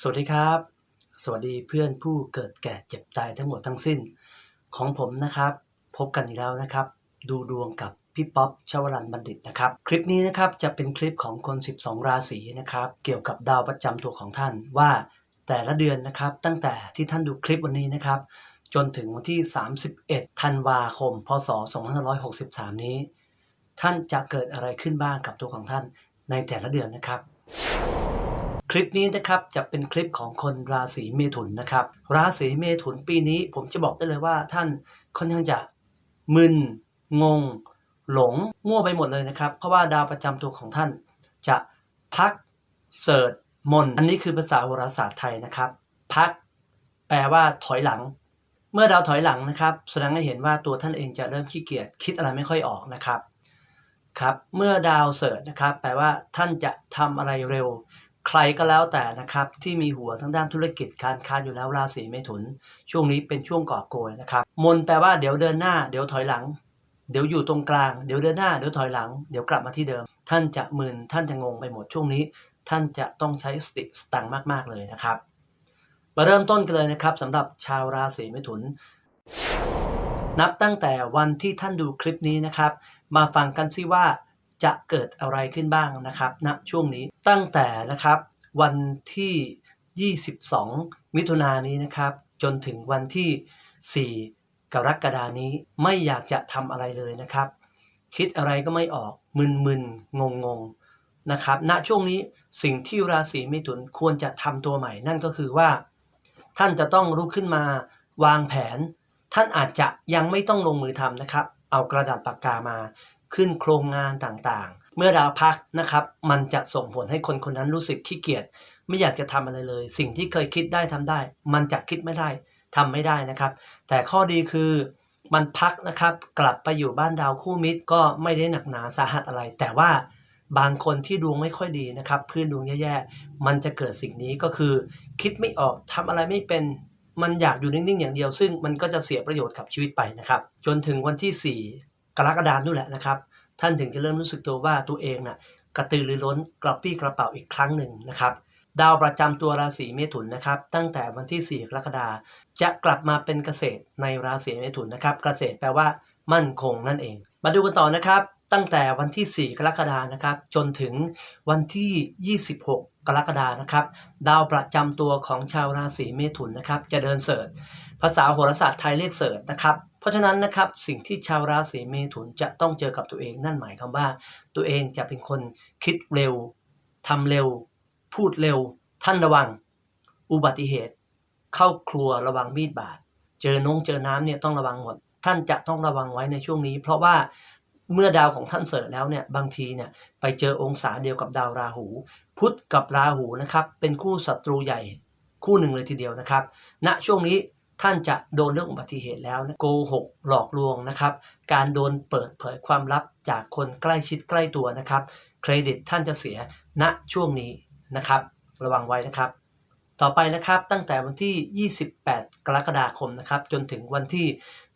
สวัสดีครับ สวัสดีเพื่อนผู้เกิดแก่เจ็บตายทั้งหมดทั้งสิ้น ของผมนะครับ พบกันอีกแล้วนะครับ ดูดวงกับพี่ป๊อปชวรันบัณฑิตนะครับ คลิปนี้นะครับจะเป็นคลิปของคน 12 ราศีนะครับ เกี่ยวกับดาวประจำตัวของท่านว่าแต่ละเดือนนะครับ ตั้งแต่ที่ท่านดูคลิปวันนี้นะครับ จนถึงวันที่ 31 ธันวาคม พศ 2563 นี้ ท่านจะเกิดอะไรขึ้นบ้างกับตัวของท่านในแต่ละเดือนนะครับ คลิปนี้นะครับจะเป็นคลิปของคนราศีเมถุนนะครับ ราศีเมถุนปีนี้ผมจะบอกได้เลยว่าท่านค่อนข้างจะมึนงง หลงมั่วไปหมดเลยนะครับ เพราะว่าดาวประจำตัวของท่าน จะพักเสิร์ชมน อันนี้คือภาษาโหราศาสตร์ไทยนะครับ พัก แปลว่าถอยหลัง เมื่อดาวถอยหลังนะครับ แสดงให้เห็นว่าตัวท่านเองจะเริ่มขี้เกียจคิดอะไรไม่ค่อยออกนะครับครับเมื่อดาวเสิร์ชนะครับ แปลว่าท่านจะทำอะไรเร็ว ใครก็แล้วแต่นะครับที่มีหัวทั้งด้านธุรกิจการค้าอยู่แล้วราศีเมถุน ช่วงนี้เป็นช่วงก่อโกยนะครับมนแปลว่าเดี๋ยวเดินหน้าเดี๋ยวถอยหลัง เดี๋ยวอยู่ตรงกลางเดี๋ยวเดินหน้าเดี๋ยวถอยหลัง เดี๋ยวกลับมาที่เดิม ท่านจะมึนท่านจะงงไปหมดช่วงนี้ ท่านจะต้องใช้สติสตังค์มากๆเลยนะครับมาเริ่มต้นกันเลยนะครับสำหรับชาวราศีเมถุน นับตั้งแต่วันที่ท่านดูคลิปนี้นะครับ มาฟังกันซิว่า จะเกิดอะไรขึ้นบ้างนะครับณช่วงนี้ตั้งแต่นะครับวันที่ 22 มิถุนายนนี้นะครับ จนถึงวันที่ 4 กรกฎานี้ไม่อยากจะทำอะไรเลยนะครับ คิดอะไรก็ไม่ออกมึนๆงงๆนะครับณช่วงนี้สิ่งที่ราศีมิถุนควรจะทำตัวใหม่ นั่นก็คือว่า ท่านจะต้องลุกขึ้นมาวางแผน ท่านอาจจะยังไม่ต้องลงมือทำนะครับ เอากระดาษปากกามา ขึ้นโครงงานต่างๆ เมื่อดาวพักนะครับ มันจะส่งผลให้คนคนนั้นรู้สึกขี้เกียจไม่อยากจะทำอะไรเลย สิ่งที่เคยคิดได้ทำได้ มันจะคิดไม่ได้ทำไม่ได้นะครับ แต่ข้อดีคือมันพักนะครับ กลับไปอยู่บ้านดาวคู่มิตรก็ไม่ได้หนักหนาสาหัสอะไร แต่ว่าบางคนที่ดวงไม่ค่อยดีนะครับพื้นดวงแย่ๆ มันจะเกิดสิ่งนี้ก็คือ คิดไม่ออกทำอะไรไม่เป็นมันอยากอยู่นิ่งๆ อย่างเดียว ซึ่งมันก็จะเสียประโยชน์กับชีวิตไปนะครับ จนถึงวันที่ 4 กรกฎาคมนู่นแหละนะครับ ท่านถึงจะเริ่มรู้สึกตัวว่าตัวเองน่ะกระตือรือร้นกระปี้กระเป๋าอีกครั้งหนึ่งนะครับ ดาวประจำตัวราศีเมถุนนะครับ ตั้งแต่วันที่ 4 กรกฎาคมจะกลับมาเป็นเกษตรในราศีเมถุนนะครับ เกษตรแปลว่า มั่นคงนั่นเอง มาดูกันต่อนะครับ ตั้งแต่วันที่ 4 กรกฎาคมนะครับ จนถึงวันที่ 26 กรกฎาคมนะครับ ดาวประจำตัวของชาวราศีเมถุนนะครับ จะเดินเสิร์ชภาษาโหราศาสตร์ไทยเรียกเสิร์ชนะครับ ราะฉะนั้นนะครับสิ่งที่ชาวราศีเมถุนจะต้องเจอกับตัวเองนั่นหมายความว่า ตัวเองจะเป็นคนคิดเร็วทำเร็ว พูดเร็ว ท่านระวัง อุบัติเหตุ เข้าครัวระวังมีดบาดเจอนงเจอน้ำเนี่ยต้องระวังหมด ท่านจะต้องระวังไว้ในช่วงนี้ เพราะว่าเมื่อดาวของท่านเสริฐแล้วเนี่ยบางทีเนี่ยไปเจอองศาเดียวกับดาวราหู พุธกับราหูนะครับเป็นคู่ศัตรูใหญ่คู่หนึ่งเลยทีเดียวนะครับณช่วงนี้ ท่านจะโดนเรื่องอุบัติเหตุแล้วนะโกหกหลอกลวงนะครับ การโดนเปิดเผยความลับจากคนใกล้ชิดใกล้ตัวนะครับ เครดิตท่านจะเสียณช่วงนี้นะครับ ระวังไว้นะครับ ต่อไปนะครับตั้งแต่วันที่ 28 กรกฎาคมนะครับ จนถึงวันที่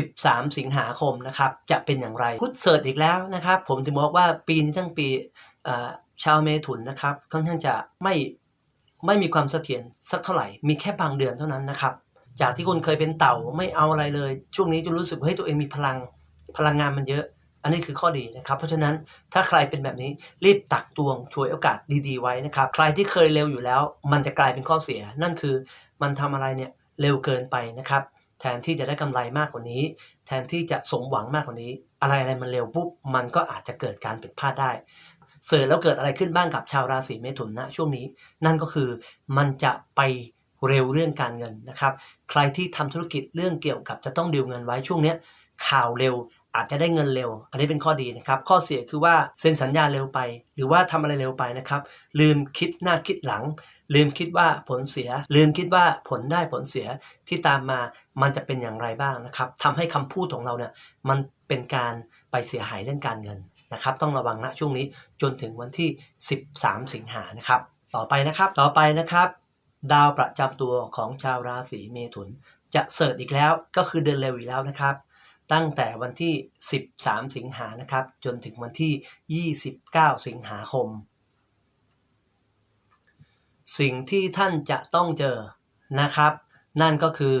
13 สิงหาคมนะครับ จะเป็นอย่างไรพุทธเสิร์ชอีกแล้วนะครับ ผมถึงบอกว่าปีนี้ทั้งปีชาวเมถุนนะครับค่อนข้างจะไม่ไม่มีความเสถียรสักเท่าไหร่ มีแค่บางเดือนเท่านั้นนะครับ จากที่คุณเคยเป็นเต่าไม่เอาอะไรเลย ช่วงนี้จะรู้สึกว่าให้ตัวเองมีพลังพลังงานมันเยอะ อันนี้คือข้อดีนะครับ เพราะฉะนั้นถ้าใครเป็นแบบนี้รีบตักตวงช่วยโอกาสดีๆไว้นะครับ ใครที่เคยเร็วอยู่แล้ว มันจะกลายเป็นข้อเสีย นั่นคือมันทำอะไรเนี่ยเร็วเกินไปนะครับแทนที่จะได้กำไรมากกว่านี้ แทนที่จะสมหวังมากกว่านี้ อะไรอะไรมันเร็วปุ๊บมันก็อาจจะเกิดการผิดพลาดได้เสร์ชแล้วเกิดอะไรขึ้นบ้างกับชาวราศีเมถุนนะช่วงนี้ นั่นก็คือมันจะไป เร็วเรื่องการเงินนะครับ ใครที่ทำธุรกิจเรื่องเกี่ยวกับจะต้องดิวเงินไว้ช่วงนี้ข่าวเร็วอาจจะได้เงินเร็ว อันนี้เป็นข้อดีนะครับ ข้อเสียคือว่าเซ็นสัญญาเร็วไป หรือว่าทำอะไรเร็วไปนะครับ ลืมคิดหน้าคิดหลัง ลืมคิดว่าผลเสีย ลืมคิดว่าผลได้ผลเสียที่ตามมามันจะเป็นอย่างไรบ้างนะครับทำให้คำพูดของเราเนี่ยมันเป็นการไปเสียหายเรื่องการเงินนะครับ ต้องระวังนะช่วงนี้จนถึงวันที่ 13 สิงหานะครับ ต่อไปนะครับ ต่อไปนะครับ ดาวประจำตัวของชาวราศีเมถุน จะเสิร์ชอีกแล้วก็คือเดินเร็วอีกแล้วนะครับ ตั้งแต่วันที่ 13 สิงหานะครับ จนถึงวันที่ 29 สิงหาคม สิ่งที่ท่านจะต้องเจอนะครับ นั่นก็คือ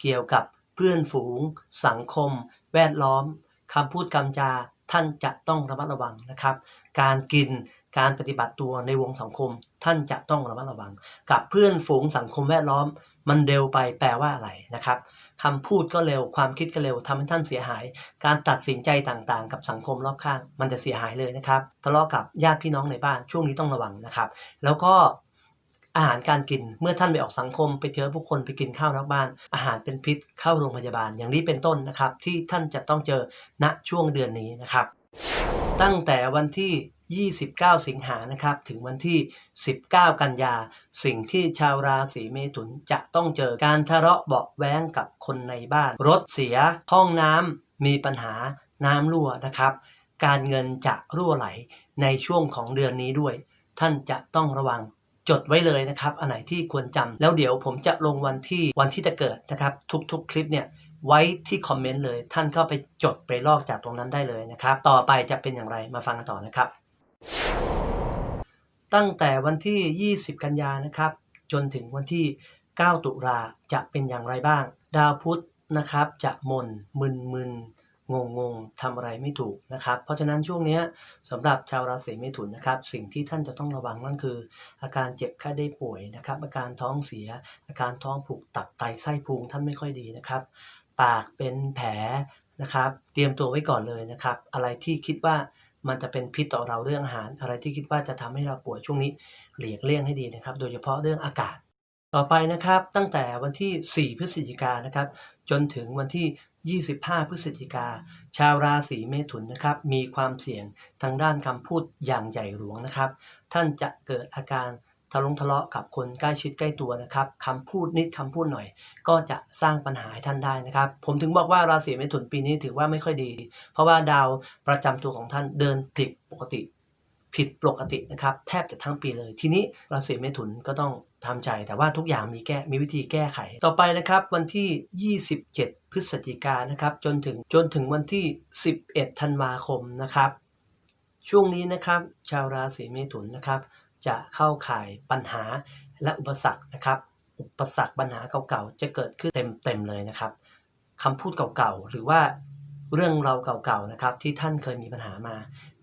เกี่ยวกับเพื่อนฝูง สังคม แวดล้อมคำพูดคำจา ท่านจะต้องระมัดระวังนะครับ การกินการปฏิบัติตัวในวงสังคม ท่านจะต้องระมัดระวัง กับเพื่อนฝูงสังคมแวดล้อม มันเร็วไปแปลว่าอะไรนะครับคำพูดก็เร็วความคิดก็เร็วทำให้ท่านเสียหาย การตัดสินใจต่างๆ กับสังคมรอบข้าง มันจะเสียหายเลยนะครับทะเลาะกับญาติพี่น้องในบ้านช่วงนี้ต้องระวังนะครับ แล้วก็ อาหารการกินเมื่อท่านไปออกสังคม ไปเจอผู้คนไปกินข้าวนอกบ้าน อาหารเป็นพิษเข้าโรงพยาบาลอย่างนี้เป็นต้นนะครับ ที่ท่านจะต้องเจอณช่วงเดือนนี้นะครับ ตั้งแต่วันที่ 29 สิงหานะครับถึงวันที่ 19 กันยา สิ่งที่ชาวราศีเมถุนจะต้องเจอการทะเลาะเบาแว้งกับคนในบ้าน รถเสียห้องน้ำมีปัญหาน้ำรั่วนะครับ การเงินจะรั่วไหลในช่วงของเดือนนี้ด้วย ท่านจะต้องระวัง จดไว้เลยนะครับ อันไหนที่ควรจำแล้วเดี๋ยวผมจะลงวันที่วันที่จะเกิดนะครับ ทุกๆ คลิปเนี่ยไว้ที่คอมเมนต์เลย ท่านเข้าไปจดไปลอกจากตรงนั้นได้เลยนะครับ ต่อไปจะเป็นอย่างไรมาฟังกันต่อนะครับ ตั้งแต่วันที่ 20 กันยานะครับ จนถึงวันที่ 9 ตุลาจะเป็นอย่างไรบ้าง ดาวพุธนะครับ จะมนมึนมึน งงงทำอะไรไม่ถูกนะครับ เพราะฉะนั้นช่วงนี้สำหรับชาวราศีเมถุนนะครับ สิ่งที่ท่านจะต้องระวังนั่นคือ อาการเจ็บไข้ได้ป่วยนะครับ อาการท้องเสีย อาการท้องผูกตับไตไส้พุงท่านไม่ค่อยดีนะครับ ปากเป็นแผลนะครับ เตรียมตัวไว้ก่อนเลยนะครับ อะไรที่คิดว่ามันจะเป็นพิษต่อเราเรื่องอาหาร อะไรที่คิดว่าจะทำให้เราป่วยช่วงนี้หลีกเลี่ยงให้ดีนะครับ โดยเฉพาะเรื่องอากาศ ต่อไปนะครับตั้งแต่วันที่ 4 พฤศจิกายนนะครับ จนถึงวันที่ 25 พฤศจิกา ชาวราศีเมถุนนะครับ มีความเสี่ยงทางด้านคำพูดอย่างใหญ่หลวงนะครับ ท่านจะเกิดอาการทะเลาะทะเลาะกับคนใกล้ชิดใกล้ตัวนะครับคำพูดนิดคำพูดหน่อย ก็จะสร้างปัญหาให้ท่านได้นะครับ ผมถึงบอกว่าราศีเมถุนปีนี้ถือว่าไม่ค่อยดี เพราะว่าดาวประจำตัวของท่านเดินผิดปกติ ผิดปกตินะครับ แทบจะทั้งปีเลย ทีนี้ราศีเมถุนก็ต้องทำใจ แต่ว่าทุกอย่างมีแก้มีวิธีแก้ไข ต่อไปนะครับ วันที่ 27 พฤศจิกายนนะครับ จนถึงจนถึงวันที่ 11 ธันวาคมนะครับ ช่วงนี้นะครับ ชาวราศีเมถุนนะครับ จะเข้าข่ายปัญหาและอุปสรรคนะครับ อุปสรรคปัญหาเก่าๆจะเกิดขึ้นเต็มๆเลยนะครับคำพูดเก่าๆหรือว่าเรื่องเราวเก่าๆนะครับที่ท่านเคยมีปัญหามา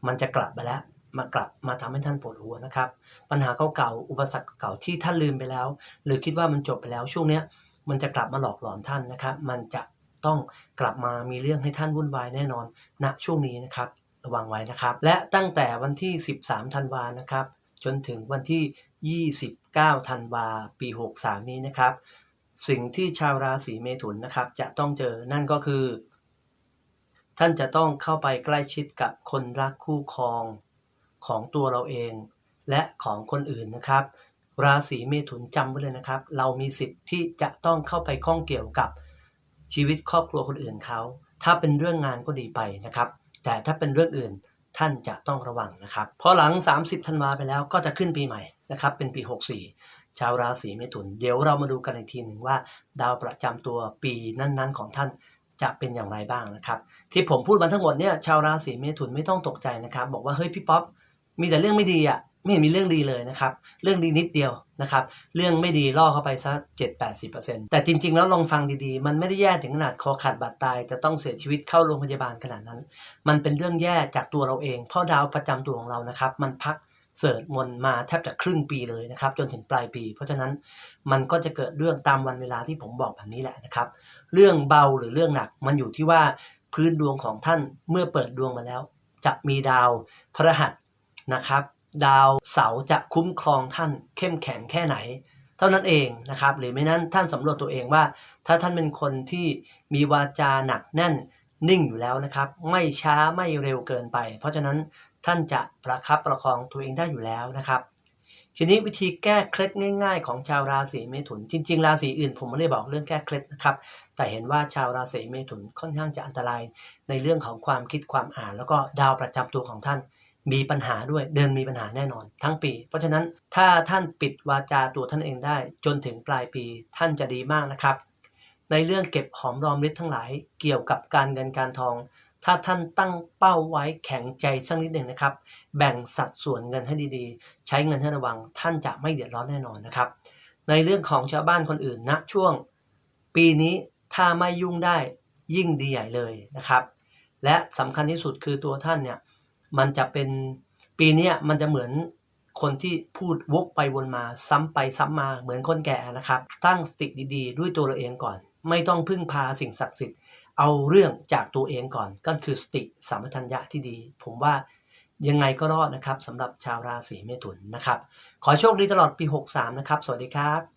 มันจะกลับมาแล้ว มากลับมาทำให้ท่านปวดหัวนะครับ ปัญหาเก่าๆอุปสรรคเก่าที่ท่านลืมไปแล้ว หรือคิดว่ามันจบไปแล้วช่วงเนี้ยมันจะกลับมาหลอกหลอนท่านนะครับ มันจะต้องกลับมามีเรื่องให้ท่านวุ่นวายแน่นอนณช่วงนี้นะครับระวังไว้นะครับ และตั้งแต่วันที่ 13 ธันวานะครับ จนถึงวันที่ 29 ธันวาปี 63 นี้นะครับ สิ่งที่ชาวราศีเมถุนนะครับ จะต้องเจอนั่นก็คือ ท่านจะต้องเข้าไปใกล้ชิดกับคนรักคู่ครอง ของตัวเราเอง และของคนอื่นนะครับ ราศีเมถุนจำไว้เลยนะครับ เรามีสิทธิ์ที่จะต้องเข้าไปข้องเกี่ยวกับชีวิตครอบครัวคนอื่นเขา ถ้าเป็นเรื่องงานก็ดีไปนะครับ แต่ถ้าเป็นเรื่องอื่นท่านจะต้องระวังนะครับ พอหลัง 30ธันวาไปแล้วก็จะขึ้นปีใหม่นะครับ เป็นปี 64 ชาวราศีเมถุน เดี๋ยวเรามาดูกันอีกทีหนึ่งว่า ดาวประจำตัวปีนั้นๆ ของท่านจะเป็นอย่างไรบ้างนะครับ ที่ผมพูดมาทั้งหมดเนี่ยชาวราศีเมถุนไม่ต้องตกใจนะครับ บอกว่าเฮ้ยพี่ป๊อป มีแต่เรื่องไม่ดีอะไม่เห็นมีเรื่องดีเลยนะครับ เรื่องดีนิดเดียวนะครับ เรื่องไม่ดีล่อเข้าไปสักเจ็ดแปดสิเปอร์เซ็นต์แต่จริง ๆ แล้วลองฟังดีๆ มันไม่ได้แย่ถึงขนาดคอขาดบาดตาย จะต้องเสียชีวิตเข้าโรงพยาบาลขนาดนั้น มันเป็นเรื่องแย่จากตัวเราเอง เพราะดาวประจำตัวของเรานะครับ มันพักเสิร์ชมนมาแทบจะครึ่งปีเลยนะครับ จนถึงปลายปี เพราะฉะนั้นมันก็จะเกิดเรื่องตามวันเวลาที่ผมบอกแบบนี้แหละนะครับ เรื่องเบาหรือเรื่องหนักมันอยู่ที่ว่าพื้นดวงของท่านเมื่อเปิดดวงมาแล้ว จะมีดาวพฤหัส นะครับ ดาวเสาจะคุ้มครองท่านเข้มแข็งแค่ไหน เท่านั้นเองนะครับ หรือไม่นั้นท่านสำรวจตัวเองว่า ถ้าท่านเป็นคนที่มีวาจาหนักแน่นนิ่งอยู่แล้วนะครับ ไม่ช้าไม่เร็วเกินไป เพราะฉะนั้นท่านจะประคับประคองตัวเองได้อยู่แล้วนะครับ ทีนี้วิธีแก้เคล็ดง่าย ๆ ของชาวราศีเมถุน จริง ๆ ราศีอื่นผมไม่ได้บอกเรื่องแก้เคล็ดนะครับ แต่เห็นว่าชาวราศีเมถุนค่อนข้างจะอันตรายในเรื่องของความคิดความอ่าน แล้วก็ดาวประจำตัวของท่าน มีปัญหาด้วยเดินมีปัญหาแน่นอน ทั้งปี เพราะฉะนั้นถ้าท่านปิดวาจาตัวท่านเองได้ จนถึงปลายปีท่านจะดีมากนะครับ ในเรื่องเก็บหอมรอมริบทั้งหลายเกี่ยวกับการเงินการทอง ถ้าท่านตั้งเป้าไว้แข็งใจสักนิดหนึ่งนะครับ แบ่งสัดส่วนเงินให้ดีๆ ใช้เงินให้ระวัง ท่านจะไม่เดือดร้อนแน่นอนนะครับ ในเรื่องของชาวบ้านคนอื่นณช่วง ปีนี้ถ้าไม่ยุ่งได้ยิ่งดีใหญ่เลยนะครับ และสำคัญที่สุดคือตัวท่านเนี่ย มันจะเป็นปีนี้มันจะเหมือนคนที่พูดวกไปวนมาซ้ำไปซ้ำมาเหมือนคนแก่นะครับ ตั้งสติดีๆ ด้วยตัวเราเองก่อน ไม่ต้องพึ่งพาสิ่งศักดิ์สิทธิ์ เอาเรื่องจากตัวเองก่อน ก็คือสติสัมปชัญญะที่ดี ผมว่ายังไงก็รอดนะครับสำหรับชาวราศีเมถุนนะครับ ขอโชคดีตลอดปี 63 นะครับ สวัสดีครับ